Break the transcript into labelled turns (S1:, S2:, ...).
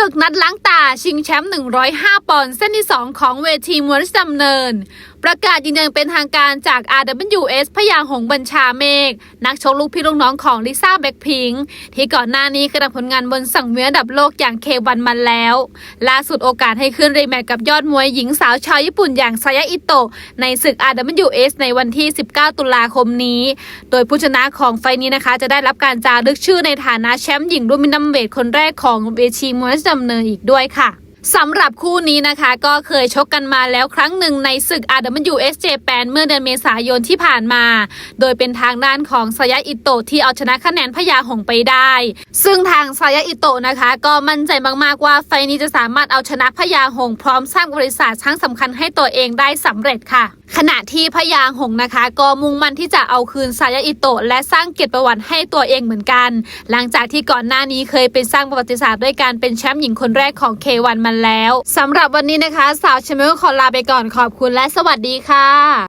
S1: ศึกนัดล้างตาชิงแชมป์ 105 ปอนด์เส้นที่ 2 ของเวทีมวยราชดำเนิน ประกาศยืนยันเป็นทางการจาก RWS พยางหงบัญชาเมฆนักชกลูกพี่ลูกน้องของลิซ่าแบ็คพิงค์ที่ก่อนหน้านี้กระทำผลงานบนสังเวียนระดับโลกอย่างเควันมันแล้ว ล่าสุดโอกาสให้ขึ้นรีแมตช์กับยอดมวยหญิงสาวชาวญี่ปุ่นอย่างซายาอิโตะในศึก RWS ในวันที่ 19 ตุลาคมนี้ โดยผู้ชนะของไฟล์นี้นะคะ จะได้รับการจารึกชื่อในฐานะแชมป์หญิงรุ่นมินัมเวทคนแรกของเวทีมวยราชดำเนินอีกด้วยค่ะสำหรับคู่นี้นะคะก็เคยชกกันมาแล้วครั้งหนึ่งในศึก RWS Japan เมื่อเดือนเมษายนที่ผ่านมา โดยเป็นทางด้านของซายะอิโตะที่เอาชนะคะแนนพยาหงไปได้ ซึ่งทางซายะอิโตะนะคะ ก็มั่นใจมากๆว่าไฟนี้จะสามารถเอาชนะพยาหงพร้อมสร้างบริษัทครั้งสำคัญให้ตัวเองได้สำเร็จค่ะ ขณะที่พยาหงส์นะคะ ก็มุ่งมั่นที่จะเอาคืนซายาอิโตะและสร้างเกียรติประวัติให้ตัวเองเหมือนกัน หลังจากที่ก่อนหน้านี้เคยเป็นสร้างประวัติศาสตร์ด้วยการเป็นแชมป์หญิงคนแรกของ K1 มันแล้วสำหรับวันนี้นะคะ สาวชมเมลขอลาไปก่อนขอบคุณและสวัสดีค่ะ